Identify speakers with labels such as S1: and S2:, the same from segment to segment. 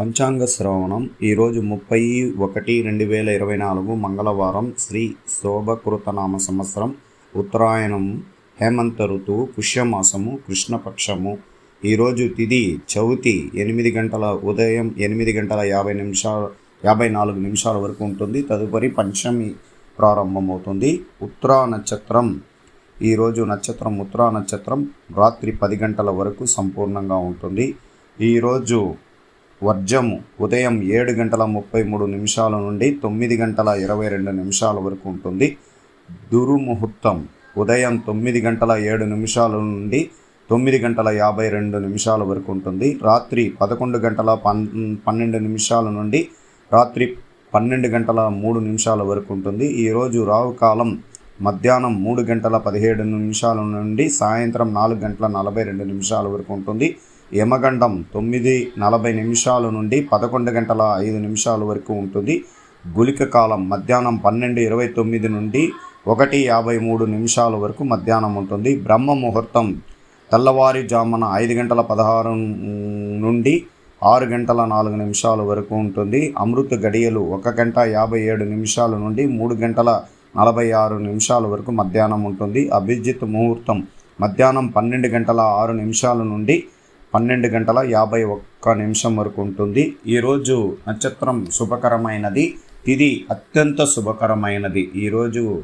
S1: పంచాంగ శ్రవణం. ఈరోజు ముప్పై ఒకటి రెండు వేల ఇరవై నాలుగు మంగళవారం శ్రీ శోభకృతనామ సంవత్సరం. ఉత్తరాయణం హేమంత ఋతువు పుష్యమాసము కృష్ణపక్షము. ఈరోజు తిది చవితి ఎనిమిది గంటల ఉదయం ఎనిమిది గంటల యాభై నిమిషాలు యాభై నాలుగు నిమిషాల వరకు ఉంటుంది. తదుపరి పంచమి ప్రారంభమవుతుంది. ఉత్తరా నక్షత్రం. ఈరోజు నక్షత్రం ఉత్తరా నక్షత్రం రాత్రి పది గంటల వరకు సంపూర్ణంగా ఉంటుంది. ఈరోజు వర్జము. ఉదయం ఏడు గంటల ముప్పై మూడు నిమిషాల నుండి తొమ్మిది గంటల ఇరవై రెండు నిమిషాల వరకు ఉంటుంది. దురుముహూర్తం. ఉదయం తొమ్మిది గంటల ఏడు నిమిషాల నుండి తొమ్మిది గంటల యాభై రెండు నిమిషాల వరకు ఉంటుంది. రాత్రి పదకొండు గంటల పన్ పన్నెండు నిమిషాల నుండి రాత్రి పన్నెండు గంటల మూడు నిమిషాల వరకు ఉంటుంది. ఈరోజు రావు కాలం మధ్యాహ్నం మూడు గంటల పదిహేడు నిమిషాల నుండి సాయంత్రం నాలుగు గంటల నలభై రెండు నిమిషాల వరకు ఉంటుంది. యమగండం తొమ్మిది నలభై నిమిషాల నుండి పదకొండు గంటల ఐదు నిమిషాల వరకు ఉంటుంది. గులిక కాలం మధ్యాహ్నం పన్నెండు ఇరవై తొమ్మిది నుండి ఒకటి యాభై మూడు నిమిషాల వరకు మధ్యాహ్నం ఉంటుంది. బ్రహ్మ ముహూర్తం తెల్లవారుజామున ఐదు గంటల పదహారు నుండి ఆరు గంటల నాలుగు నిమిషాల వరకు ఉంటుంది. అమృత గడియలు ఒక గంట యాభై ఏడు నిమిషాల నుండి మూడు గంటల నలభై ఆరు నిమిషాల వరకు మధ్యాహ్నం ఉంటుంది. అభిజిత్ ముహూర్తం మధ్యాహ్నం పన్నెండు గంటల ఆరు నిమిషాల నుండి పన్నెండు గంటల యాభై ఒక్క నిమిషం వరకు ఉంటుంది. ఈరోజు నక్షత్రం శుభకరమైనది. తిది అత్యంత శుభకరమైనది. ఈరోజు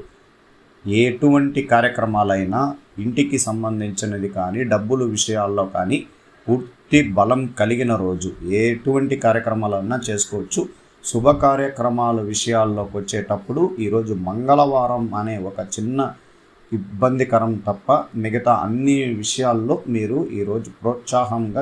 S1: ఎటువంటి కార్యక్రమాలైనా ఇంటికి సంబంధించినది కానీ డబ్బులు విషయాల్లో కానీ పూర్తి బలం కలిగిన రోజు. ఎటువంటి కార్యక్రమాలన్నా చేసుకోవచ్చు. శుభ కార్యక్రమాల విషయాల్లోకి వచ్చేటప్పుడు ఈరోజు మంగళవారం అనే ఒక చిన్న ఇబ్బందికరం తప్ప మిగతా అన్ని విషయాల్లో మీరు ఈరోజు ప్రోత్సాహంగా